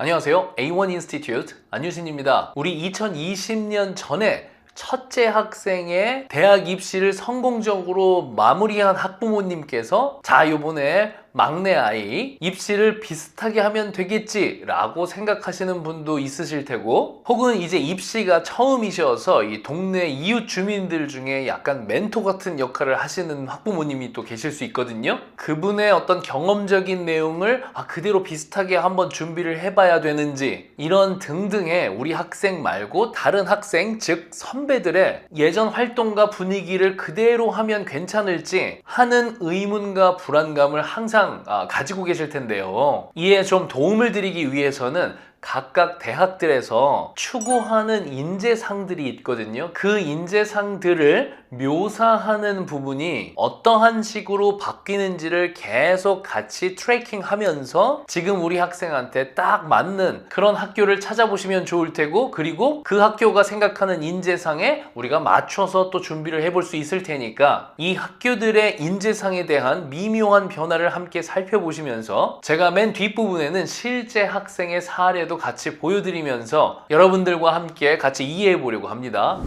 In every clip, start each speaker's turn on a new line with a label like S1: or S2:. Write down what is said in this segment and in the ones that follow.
S1: 안녕하세요. A1 인스티튜트 안유진입니다. 우리 2020년 전에 첫째 학생의 대학 입시를 성공적으로 마무리한 학부모님께서 자, 요번에 막내 아이 입시를 비슷하게 하면 되겠지 라고 생각하시는 분도 있으실 테고 혹은 이제 입시가 처음이셔서 이 동네 이웃 주민들 중에 약간 멘토 같은 역할을 하시는 학부모님이 또 계실 수 있거든요. 그분의 어떤 경험적인 내용을 아, 그대로 비슷하게 한번 준비를 해봐야 되는지 이런 등등의 우리 학생 말고 다른 학생 즉 선배들의 예전 활동과 분위기를 그대로 하면 괜찮을지 하는 의문과 불안감을 항상 아, 가지고 계실 텐데요. 이에 좀 도움을 드리기 위해서는 각각 대학들에서 추구하는 인재상들이 있거든요. 그 인재상들을 묘사하는 부분이 어떠한 식으로 바뀌는지를 계속 같이 트래킹 하면서 지금 우리 학생한테 딱 맞는 그런 학교를 찾아보시면 좋을 테고 그리고 그 학교가 생각하는 인재상에 우리가 맞춰서 또 준비를 해볼 수 있을 테니까 이 학교들의 인재상에 대한 미묘한 변화를 함께 살펴보시면서 제가 맨 뒷부분에는 실제 학생의 사례도 같이 보여드리면서 여러분들과 함께 같이 이해해 보려고 합니다.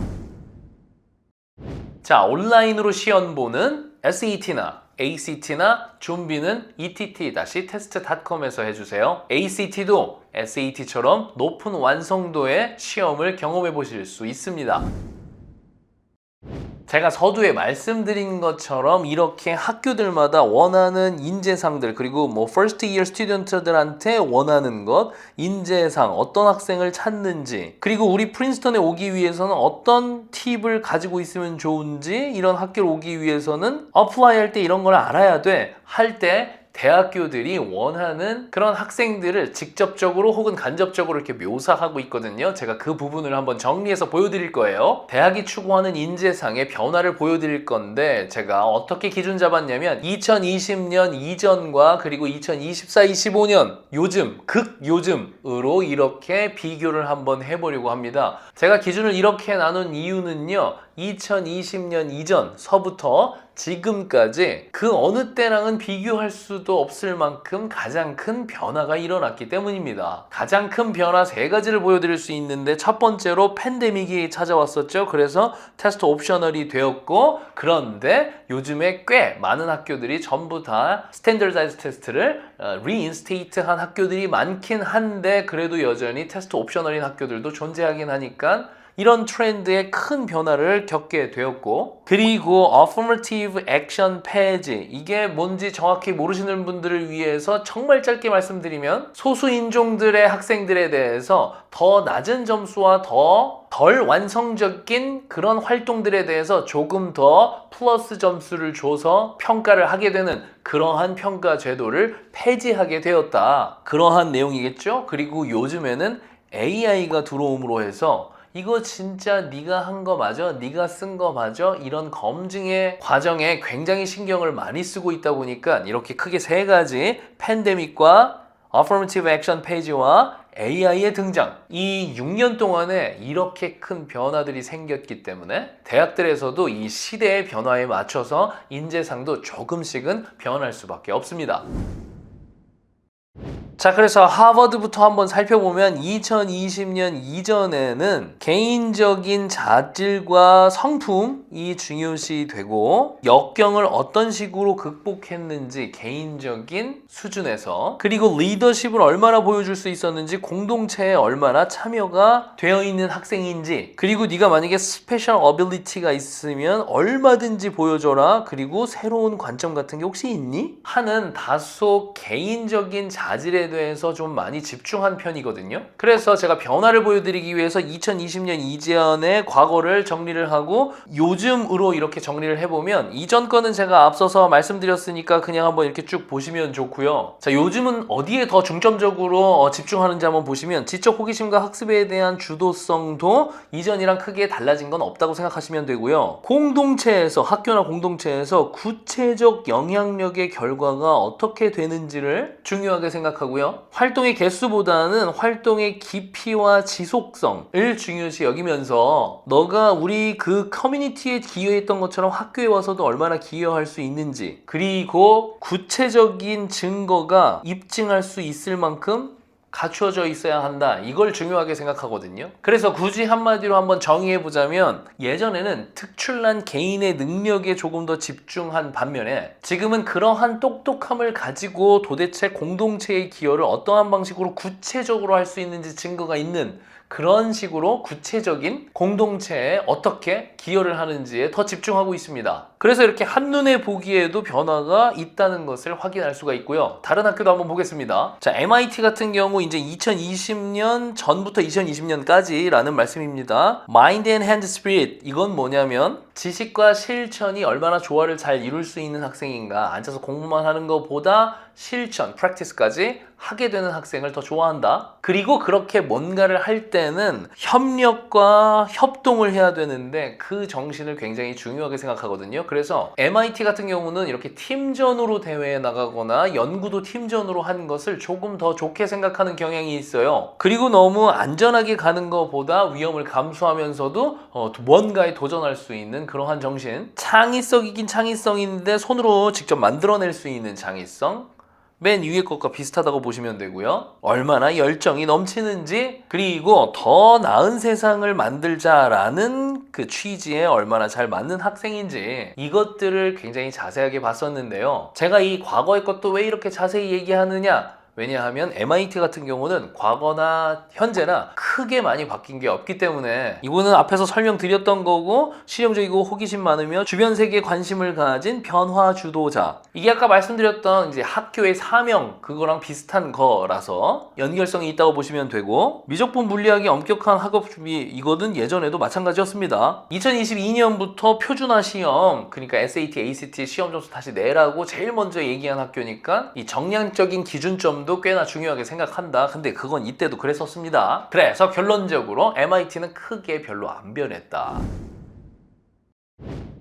S1: 자, 온라인으로 시험 보는 SET나 ACT나 좀비는 E ett-test.com에서 해주세요. ACT도 SAT처럼 높은 완성도의 시험을 경험해 보실 수 있습니다. 제가 서두에 말씀드린 것처럼 이렇게 학교들마다 원하는 인재상들 그리고 뭐 first year 스튜던트들한테 원하는 것 인재상 어떤 학생을 찾는지 그리고 우리 프린스턴에 오기 위해서는 어떤 팁을 가지고 있으면 좋은지 이런 학교를 오기 위해서는 어플라이 할 때 이런 걸 알아야 돼. 할 때 대학교들이 원하는 그런 학생들을 직접적으로 혹은 간접적으로 이렇게 묘사하고 있거든요. 제가 그 부분을 한번 정리해서 보여드릴 거예요. 대학이 추구하는 인재상의 변화를 보여드릴 건데 제가 어떻게 기준 잡았냐면 2020년 이전과 그리고 2024, 25년 요즘 극 요즘으로 이렇게 비교를 한번 해보려고 합니다. 제가 기준을 이렇게 나눈 이유는요. 2020년 이전 서부터 지금까지 그 어느 때랑은 비교할 수도 없을 만큼 가장 큰 변화가 일어났기 때문입니다. 가장 큰 변화 세 가지를 보여드릴 수 있는데 첫 번째로 팬데믹이 찾아왔었죠. 그래서 테스트 옵셔널이 되었고 그런데 요즘에 꽤 많은 학교들이 전부 다 스탠더다이즈 테스트를 리인스테이트 한 학교들이 많긴 한데 그래도 여전히 테스트 옵셔널인 학교들도 존재하긴 하니까 이런 트렌드에 큰 변화를 겪게 되었고 그리고 affirmative action page 이게 뭔지 정확히 모르시는 분들을 위해서 정말 짧게 말씀드리면 소수 인종들의 학생들에 대해서 더 낮은 점수와 더덜 완성적인 그런 활동들에 대해서 조금 더 플러스 점수를 줘서 평가를 하게 되는 그러한 평가 제도를 폐지하게 되었다. 그러한 내용이겠죠? 그리고 요즘에는 AI가 들어옴으로 해서 이거 진짜 네가 한 거 맞아? 네가 쓴 거 맞아? 이런 검증의 과정에 굉장히 신경을 많이 쓰고 있다 보니까 이렇게 크게 세 가지 팬데믹과 affirmative action 페이지와 AI의 등장. 이 6년 동안에 이렇게 큰 변화들이 생겼기 때문에 대학들에서도 이 시대의 변화에 맞춰서 인재상도 조금씩은 변할 수밖에 없습니다. 자, 그래서 하버드부터 한번 살펴보면 2020년 이전에는 개인적인 자질과 성품이 중요시 되고 역경을 어떤 식으로 극복했는지 개인적인 수준에서 그리고 리더십을 얼마나 보여줄 수 있었는지 공동체에 얼마나 참여가 되어 있는 학생인지 그리고 네가 만약에 스페셜 어빌리티가 있으면 얼마든지 보여줘라 그리고 새로운 관점 같은 게 혹시 있니? 하는 다소 개인적인 자질에 대해서 좀 많이 집중한 편이거든요. 그래서 제가 변화를 보여드리기 위해서 2020년 이전의 과거를 정리를 하고 요즘으로 이렇게 정리를 해보면 이전 거는 제가 앞서서 말씀드렸으니까 그냥 한번 이렇게 쭉 보시면 좋고요. 자, 요즘은 어디에 더 중점적으로 어, 집중하는지 한번 보시면 지적 호기심과 학습에 대한 주도성도 이전이랑 크게 달라진 건 없다고 생각하시면 되고요. 공동체에서 학교나 공동체에서 구체적 영향력의 결과가 어떻게 되는지를 중요하게 생각하고요. 활동의 개수보다는 활동의 깊이와 지속성을 중요시 여기면서 너가 우리 그 커뮤니티에 기여했던 것처럼 학교에 와서도 얼마나 기여할 수 있는지 그리고 구체적인 증거가 입증할 수 있을 만큼 갖추어져 있어야 한다. 이걸 중요하게 생각하거든요. 그래서 굳이 한마디로 한번 정의해 보자면 예전에는 특출난 개인의 능력에 조금 더 집중한 반면에 지금은 그러한 똑똑함을 가지고 도대체 공동체의 기여를 어떠한 방식으로 구체적으로 할 수 있는지 증거가 있는 그런 식으로 구체적인 공동체에 어떻게 기여를 하는지에 더 집중하고 있습니다. 그래서 이렇게 한눈에 보기에도 변화가 있다는 것을 확인할 수가 있고요. 다른 학교도 한번 보겠습니다. 자, MIT 같은 경우 이제 2020년 전부터 2020년까지라는 말씀입니다. Mind and Hand Spirit 이건 뭐냐면 지식과 실천이 얼마나 조화를 잘 이룰 수 있는 학생인가 앉아서 공부만 하는 것보다 실천, practice까지 하게 되는 학생을 더 좋아한다. 그리고 그렇게 뭔가를 할 때는 협력과 협동을 해야 되는데 그 정신을 굉장히 중요하게 생각하거든요. 그래서 MIT 같은 경우는 이렇게 팀전으로 대회에 나가거나 연구도 팀전으로 하는 것을 조금 더 좋게 생각하는 경향이 있어요. 그리고 너무 안전하게 가는 것보다 위험을 감수하면서도 어, 뭔가에 도전할 수 있는 그러한 정신. 창의성이긴 창의성인데 손으로 직접 만들어낼 수 있는 창의성. 맨 위에 것과 비슷하다고 보시면 되고요. 얼마나 열정이 넘치는지 그리고 더 나은 세상을 만들자라는 그 취지에 얼마나 잘 맞는 학생인지 이것들을 굉장히 자세하게 봤었는데요. 제가 이 과거의 것도 왜 이렇게 자세히 얘기하느냐? 왜냐하면 MIT 같은 경우는 과거나 현재나 크게 많이 바뀐 게 없기 때문에 이거는 앞에서 설명드렸던 거고 실용적이고 호기심 많으며 주변 세계에 관심을 가진 변화 주도자. 이게 아까 말씀드렸던 이제 학교의 사명 그거랑 비슷한 거라서 연결성이 있다고 보시면 되고 미적분 물리학의 엄격한 학업 준비 이거는 예전에도 마찬가지였습니다. 2022년부터 표준화 시험 그러니까 SAT, ACT 시험 점수 다시 내라고 제일 먼저 얘기한 학교니까 이 정량적인 기준점 도 꽤나 중요하게 생각한다. 근데 그건 이때도 그랬었습니다. 그래서 결론적으로 MIT는 크게 별로 안 변했다.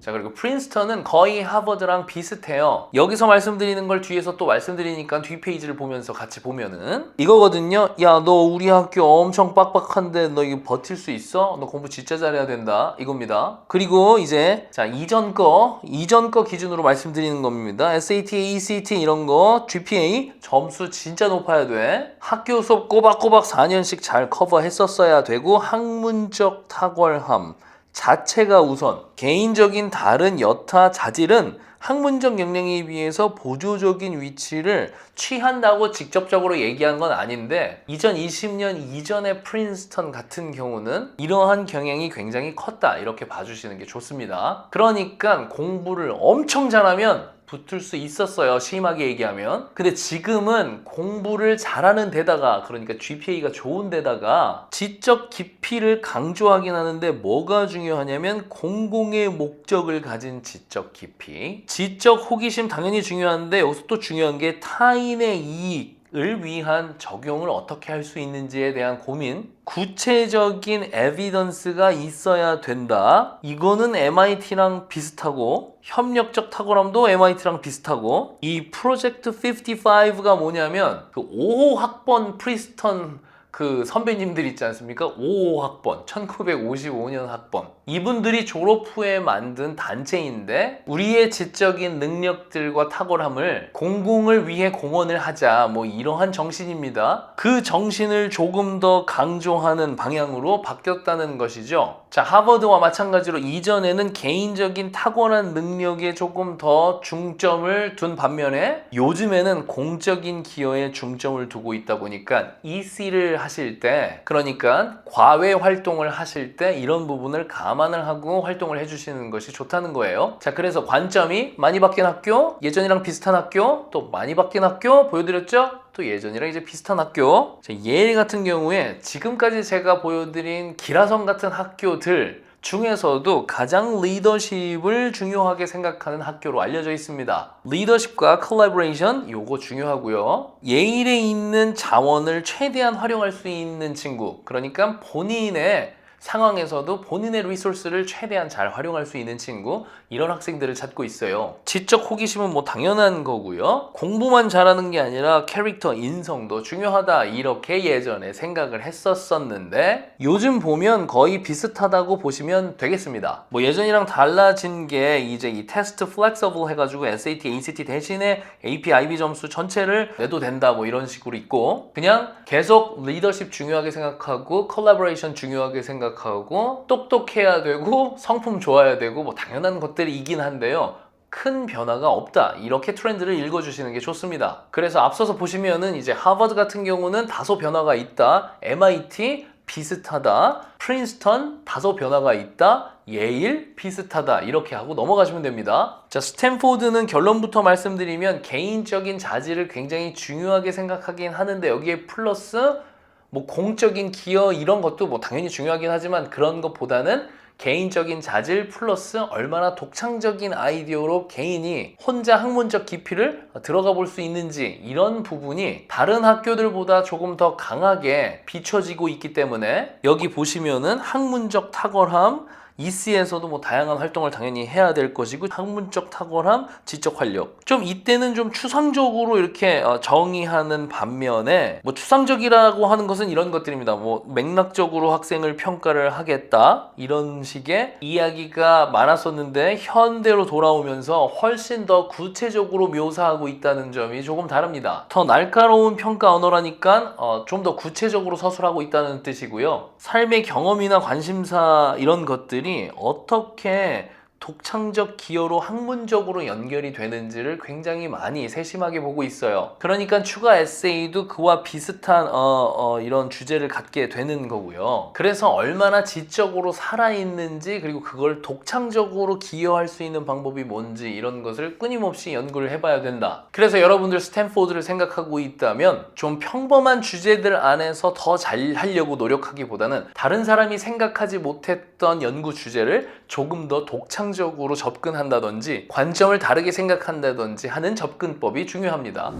S1: 자 그리고 프린스턴은 거의 하버드랑 비슷해요. 여기서 말씀드리는 걸 뒤에서 또 말씀드리니까 뒤 페이지를 보면서 같이 보면은 이거거든요. 야 너 우리 학교 엄청 빡빡한데 너 이거 버틸 수 있어? 너 공부 진짜 잘해야 된다. 이겁니다. 그리고 이제 자 이전 거 이전 거 기준으로 말씀드리는 겁니다. SAT, ACT 이런 거 GPA 점수 진짜 높아야 돼. 학교 수업 꼬박꼬박 4년씩 잘 커버했었어야 되고 학문적 탁월함 자체가 우선 개인적인 다른 여타 자질은 학문적 역량에 비해서 보조적인 위치를 취한다고 직접적으로 얘기한 건 아닌데 2020년 이전의 프린스턴 같은 경우는 이러한 경향이 굉장히 컸다 이렇게 봐주시는 게 좋습니다. 그러니까 공부를 엄청 잘하면 붙을 수 있었어요. 심하게 얘기하면. 근데 지금은 공부를 잘하는 데다가 그러니까 GPA가 좋은 데다가 지적 깊이를 강조하긴 하는데 뭐가 중요하냐면 공공의 목적을 가진 지적 깊이. 지적 호기심 당연히 중요한데 여기서 또 중요한 게 타인의 이익 을 위한 적용을 어떻게 할 수 있는지에 대한 고민 구체적인 에비던스가 있어야 된다 이거는 MIT랑 비슷하고 협력적 탁월함도 MIT랑 비슷하고 이 프로젝트 55가 뭐냐면 그 5호 학번 프리스턴 그 선배님들 있지 않습니까? 5호 학번, 1955년 학번. 이분들이 졸업 후에 만든 단체인데 우리의 지적인 능력들과 탁월함을 공공을 위해 공헌을 하자. 뭐 이러한 정신입니다. 그 정신을 조금 더 강조하는 방향으로 바뀌었다는 것이죠. 자, 하버드와 마찬가지로 이전에는 개인적인 탁월한 능력에 조금 더 중점을 둔 반면에 요즘에는 공적인 기여에 중점을 두고 있다 보니까 EC를 하실 때 그러니까 과외 활동을 하실 때 이런 부분을 감안을 하고 활동을 해주시는 것이 좋다는 거예요. 자, 그래서 관점이 많이 바뀐 학교, 예전이랑 비슷한 학교, 또 많이 바뀐 학교 보여드렸죠? 또 예전이랑 이제 비슷한 학교. 자, 예일 같은 경우에 지금까지 제가 보여드린 기라성 같은 학교들 중에서도 가장 리더십을 중요하게 생각하는 학교로 알려져 있습니다. 리더십과 컬래버레이션 요거 중요하고요. 예일에 있는 자원을 최대한 활용할 수 있는 친구. 그러니까 본인의 상황에서도 본인의 리소스를 최대한 잘 활용할 수 있는 친구 이런 학생들을 찾고 있어요. 지적 호기심은 뭐 당연한 거고요. 공부만 잘하는 게 아니라 캐릭터 인성도 중요하다 이렇게 예전에 생각을 했었었는데 요즘 보면 거의 비슷하다고 보시면 되겠습니다. 뭐 예전이랑 달라진 게 이제 이 테스트 플렉서블 해가지고 SAT, ACT 대신에 AP, IB 점수 전체를 내도 된다 뭐 이런 식으로 있고 그냥 계속 리더십 중요하게 생각하고 컬래버레이션 중요하게 생각 하고 똑똑해야 되고 성품 좋아야 되고 뭐 당연한 것들이긴 한데요. 큰 변화가 없다. 이렇게 트렌드를 읽어주시는 게 좋습니다. 그래서 앞서서 보시면은 이제 하버드 같은 경우는 다소 변화가 있다. MIT 비슷하다. 프린스턴 다소 변화가 있다. 예일 비슷하다. 이렇게 하고 넘어가시면 됩니다. 자, 스탠포드는 결론부터 말씀드리면 개인적인 자질을 굉장히 중요하게 생각하긴 하는데 여기에 플러스 뭐 공적인 기여 이런 것도 뭐 당연히 중요하긴 하지만 그런 것보다는 개인적인 자질 플러스 얼마나 독창적인 아이디어로 개인이 혼자 학문적 깊이를 들어가 볼 수 있는지 이런 부분이 다른 학교들보다 조금 더 강하게 비춰지고 있기 때문에 여기 보시면은 학문적 탁월함 이스에서도 뭐 다양한 활동을 당연히 해야 될 것이고 학문적 탁월함, 지적 활력. 좀 이때는 좀 추상적으로 이렇게 어, 정의하는 반면에 뭐 추상적이라고 하는 것은 이런 것들입니다. 뭐 맥락적으로 학생을 평가를 하겠다 이런 식의 이야기가 많았었는데 현대로 돌아오면서 훨씬 더 구체적으로 묘사하고 있다는 점이 조금 다릅니다. 더 날카로운 평가 언어라니까 어, 좀 더 구체적으로 서술하고 있다는 뜻이고요. 삶의 경험이나 관심사 이런 것들이 어떻게 독창적 기여로 학문적으로 연결이 되는지를 굉장히 많이 세심하게 보고 있어요. 그러니까 추가 에세이도 그와 비슷한 어, 어, 이런 주제를 갖게 되는 거고요. 그래서 얼마나 지적으로 살아있는지 그리고 그걸 독창적으로 기여할 수 있는 방법이 뭔지 이런 것을 끊임없이 연구를 해봐야 된다. 그래서 여러분들 스탠포드를 생각하고 있다면 좀 평범한 주제들 안에서 더 잘 하려고 노력하기보다는 다른 사람이 생각하지 못했던 연구 주제를 조금 더 독창 적으로 접근한다든지 관점을 다르게 생각한다든지 하는 접근법이 중요합니다.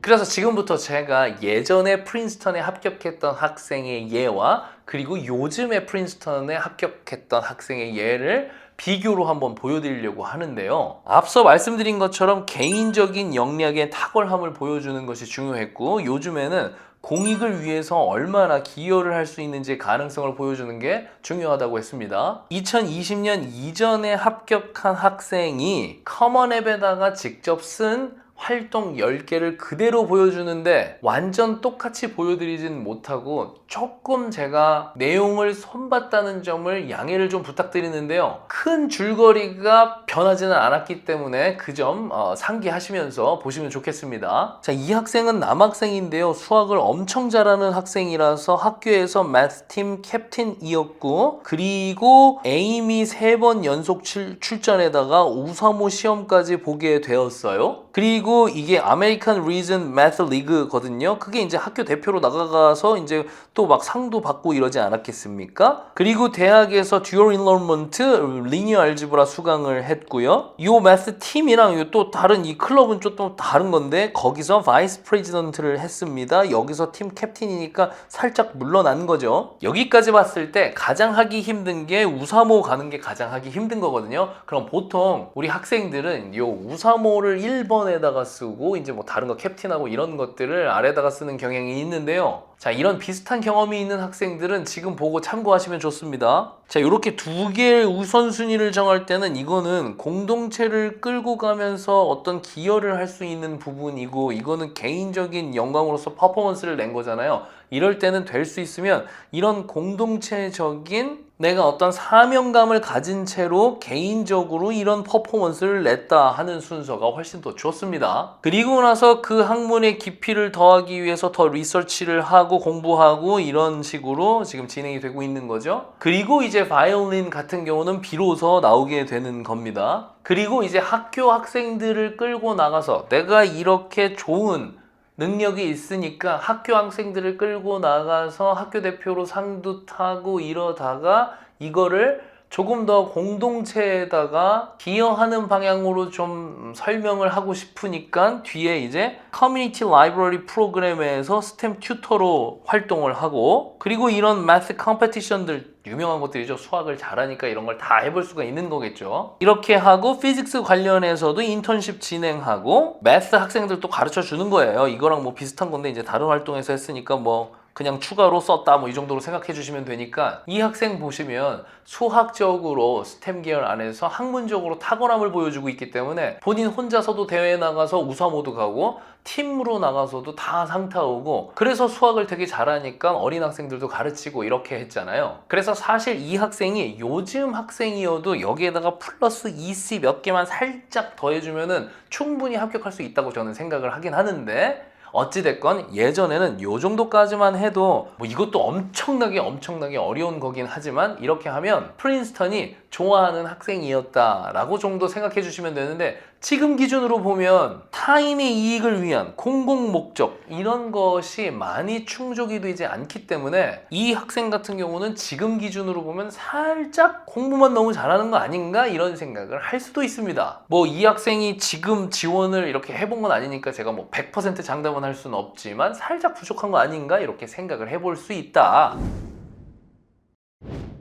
S1: 그래서 지금부터 제가 예전에 프린스턴에 합격했던 학생의 예와 그리고 요즘에 프린스턴에 합격했던 학생의 예를 비교로 한번 보여드리려고 하는데요. 앞서 말씀드린 것처럼 개인적인 역량의 탁월함을 보여주는 것이 중요했고 요즘에는 공익을 위해서 얼마나 기여를 할 수 있는지 가능성을 보여주는 게 중요하다고 했습니다. 2020년 이전에 합격한 학생이 커먼 앱에다가 직접 쓴 활동 10개를 그대로 보여주는데 완전 똑같이 보여드리진 못하고 조금 제가 내용을 손봤다는 점을 양해를 좀 부탁드리는데요. 큰 줄거리가 변하지는 않았기 때문에 그점 어, 상기하시면서 보시면 좋겠습니다. 자, 이 학생은 남학생인데요. 수학을 엄청 잘하는 학생이라서 학교에서 매스팀 캡틴이었고 그리고 에임이 세 번 연속 출, 출전에다가 우사모 시험까지 보게 되었어요. 그리고 이게 아메리칸 리즌 매스 리그거든요. 그게 이제 학교 대표로 나가서 이제 또 막 상도 받고 이러지 않았겠습니까? 그리고 대학에서 듀얼 인러먼트 리니어 알지브라 수강을 했고요. 요 매스 팀이랑 요 또 다른 이 클럽은 좀또 다른 건데 거기서 바이스 프레지던트를 했습니다. 여기서 팀 캡틴이니까 살짝 물러난 거죠. 여기까지 봤을 때 가장 하기 힘든 게 우사모 가는 게 가장 하기 힘든 거거든요. 그럼 보통 우리 학생들은 요 우사모를 1번 에다가 쓰고 이제 뭐 다른 거 캡틴하고 이런 것들을 아래다가 쓰는 경향이 있는데요. 자, 이런 비슷한 경험이 있는 학생들은 지금 보고 참고하시면 좋습니다. 자, 이렇게 두 개의 우선순위를 정할 때는 이거는 공동체를 끌고 가면서 어떤 기여를 할 수 있는 부분이고 이거는 개인적인 영광으로서 퍼포먼스를 낸 거잖아요. 이럴 때는 될 수 있으면 이런 공동체적인 내가 어떤 사명감을 가진 채로 개인적으로 이런 퍼포먼스를 냈다 하는 순서가 훨씬 더 좋습니다. 그리고 나서 그 학문의 깊이를 더하기 위해서 더 리서치를 하고 공부하고 이런 식으로 지금 진행이 되고 있는 거죠. 그리고 이제 바이올린 같은 경우는 비로소 나오게 되는 겁니다. 그리고 이제 학교 학생들을 끌고 나가서 내가 이렇게 좋은 능력이 있으니까 학교 학생들을 끌고 나가서 학교 대표로 상도 타고 이러다가 이거를 조금 더 공동체에다가 기여하는 방향으로 좀 설명을 하고 싶으니까 뒤에 이제 커뮤니티 라이브러리 프로그램에서 스템 튜터로 활동을 하고 그리고 이런 매스 컴페티션들 유명한 것들이죠. 수학을 잘하니까 이런 걸 다 해볼 수가 있는 거겠죠. 이렇게 하고 피직스 관련해서도 인턴십 진행하고 매스 학생들도 가르쳐 주는 거예요. 이거랑 뭐 비슷한 건데 이제 다른 활동에서 했으니까 뭐 그냥 추가로 썼다 뭐 이 정도로 생각해 주시면 되니까 이 학생 보시면 수학적으로 스템 계열 안에서 학문적으로 탁월함을 보여주고 있기 때문에 본인 혼자서도 대회에 나가서 우사 모드 가고 팀으로 나가서도 다 상 타 오고 그래서 수학을 되게 잘하니까 어린 학생들도 가르치고 이렇게 했잖아요. 그래서 사실 이 학생이 요즘 학생이어도 여기에다가 플러스 20몇 개만 살짝 더해주면은 충분히 합격할 수 있다고 저는 생각을 하긴 하는데 어찌됐건 예전에는 요 정도까지만 해도 뭐 이것도 엄청나게 엄청나게 어려운 거긴 하지만 이렇게 하면 프린스턴이 좋아하는 학생이었다라고 정도 생각해 주시면 되는데 지금 기준으로 보면 타인의 이익을 위한 공공 목적 이런 것이 많이 충족이 되지 않기 때문에 이 학생 같은 경우는 지금 기준으로 보면 살짝 공부만 너무 잘하는 거 아닌가 이런 생각을 할 수도 있습니다. 뭐 이 학생이 지금 지원을 이렇게 해본 건 아니니까 제가 뭐 100% 장담은 할 수는 없지만 살짝 부족한 거 아닌가 이렇게 생각을 해볼 수 있다.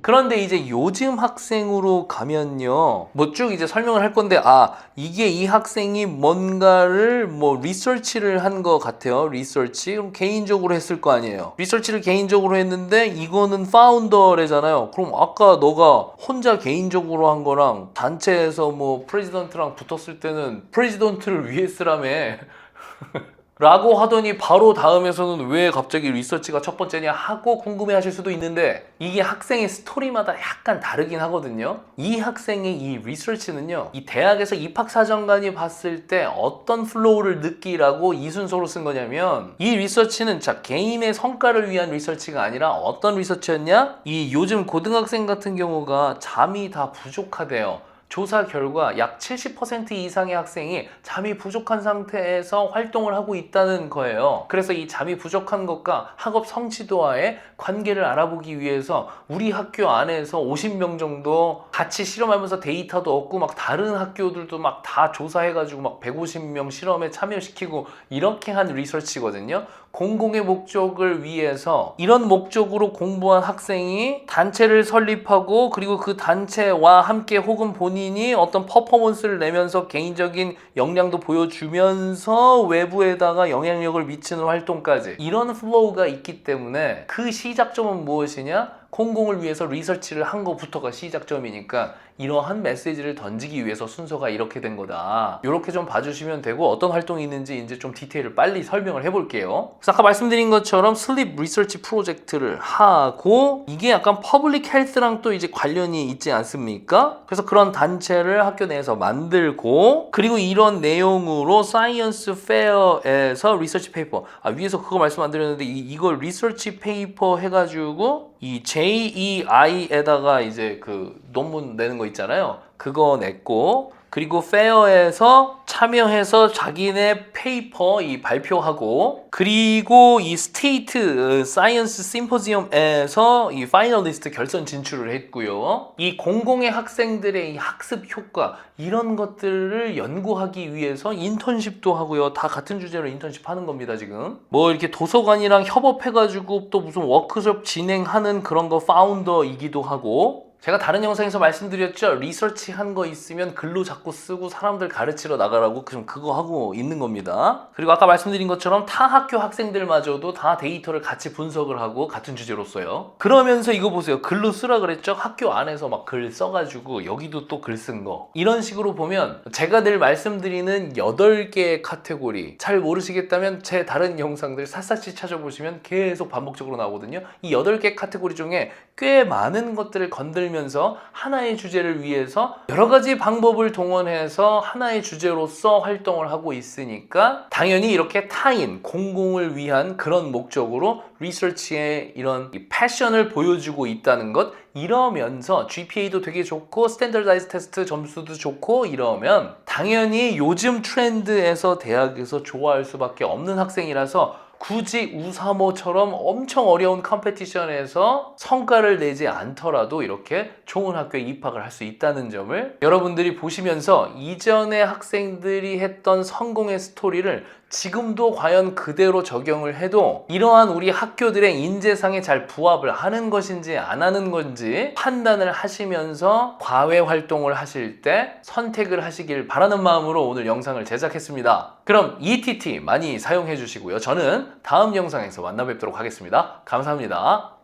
S1: 그런데 이제 요즘 학생으로 가면요. 뭐 쭉 이제 설명을 할 건데, 아, 이게 이 학생이 뭔가를 뭐 리서치를 한 것 같아요. 리서치. 그럼 개인적으로 했을 거 아니에요. 리서치를 개인적으로 했는데, 이거는 파운더래잖아요. 그럼 아까 너가 혼자 개인적으로 한 거랑 단체에서 뭐 프레지던트랑 붙었을 때는 프레지던트를 위해 쓰라며. 라고 하더니 바로 다음에서는 왜 갑자기 리서치가 첫 번째냐 하고 궁금해 하실 수도 있는데 이게 학생의 스토리마다 약간 다르긴 하거든요. 이 학생의 이 리서치는요. 이 대학에서 입학사정관이 봤을 때 어떤 플로우를 느끼라고 이 순서로 쓴 거냐면 이 리서치는 자 개인의 성과를 위한 리서치가 아니라 어떤 리서치였냐? 이 요즘 고등학생 같은 경우가 잠이 다 부족하대요. 조사 결과 약 70% 이상의 학생이 잠이 부족한 상태에서 활동을 하고 있다는 거예요. 그래서 이 잠이 부족한 것과 학업 성취도와의 관계를 알아보기 위해서 우리 학교 안에서 50명 정도 같이 실험하면서 데이터도 얻고 막 다른 학교들도 막 다 조사해가지고 막 150명 실험에 참여시키고 이렇게 한 리서치거든요. 공공의 목적을 위해서 이런 목적으로 공부한 학생이 단체를 설립하고 그리고 그 단체와 함께 혹은 본인이 어떤 퍼포먼스를 내면서 개인적인 역량도 보여주면서 외부에다가 영향력을 미치는 활동까지 이런 플로우가 있기 때문에 그 시작점은 무엇이냐? 공공을 위해서 리서치를 한 것부터가 시작점이니까 이러한 메시지를 던지기 위해서 순서가 이렇게 된 거다. 이렇게 좀 봐주시면 되고 어떤 활동이 있는지 이제 좀 디테일을 빨리 설명을 해볼게요. 그래서 아까 말씀드린 것처럼 슬립 리서치 프로젝트를 하고 이게 약간 퍼블릭 헬스랑 또 이제 관련이 있지 않습니까? 그래서 그런 단체를 학교 내에서 만들고 그리고 이런 내용으로 사이언스 페어에서 리서치 페이퍼 아 위에서 그거 말씀 안 드렸는데 이, 이걸 리서치 페이퍼 해가지고 이 JEI에다가 이제 그 논문 내는 거 있잖아요. 그거 냈고 그리고 페어에서 참여해서 자기네 페이퍼 이 발표하고 그리고 이 스테이트 사이언스 심포지엄에서 이 파이널리스트 결선 진출을 했고요. 이 공공의 학생들의 이 학습 효과 이런 것들을 연구하기 위해서 인턴십도 하고요. 다 같은 주제로 인턴십 하는 겁니다, 지금. 뭐 이렇게 도서관이랑 협업해 가지고 또 무슨 워크숍 진행하는 그런 거 파운더이기도 하고 제가 다른 영상에서 말씀드렸죠. 리서치 한 거 있으면 글로 자꾸 쓰고 사람들 가르치러 나가라고 그럼 그거 하고 있는 겁니다. 그리고 아까 말씀드린 것처럼 타 학교 학생들마저도 다 데이터를 같이 분석을 하고 같은 주제로 써요. 그러면서 이거 보세요. 글로 쓰라 그랬죠. 학교 안에서 막 글 써가지고 여기도 또 글 쓴 거. 이런 식으로 보면 제가 늘 말씀드리는 8개의 카테고리 잘 모르시겠다면 제 다른 영상들 샅샅이 찾아보시면 계속 반복적으로 나오거든요. 이 8개 카테고리 중에 꽤 많은 것들을 건들 면서 하나의 주제를 위해서 여러 가지 방법을 동원해서 하나의 주제로서 활동을 하고 있으니까 당연히 이렇게 타인, 공공을 위한 그런 목적으로 리서치의 이런 이 패션을 보여주고 있다는 것 이러면서 GPA도 되게 좋고 스탠더다이즈 테스트 점수도 좋고 이러면 당연히 요즘 트렌드에서 대학에서 좋아할 수밖에 없는 학생이라서 굳이 우사모처럼 엄청 어려운 컴페티션에서 성과를 내지 않더라도 이렇게 좋은 학교에 입학을 할 수 있다는 점을 여러분들이 보시면서 이전의 학생들이 했던 성공의 스토리를 지금도 과연 그대로 적용을 해도 이러한 우리 학교들의 인재상에 잘 부합을 하는 것인지 안 하는 건지 판단을 하시면서 과외 활동을 하실 때 선택을 하시길 바라는 마음으로 오늘 영상을 제작했습니다. 그럼 ETT 많이 사용해 주시고요. 저는 다음 영상에서 만나 뵙도록 하겠습니다. 감사합니다.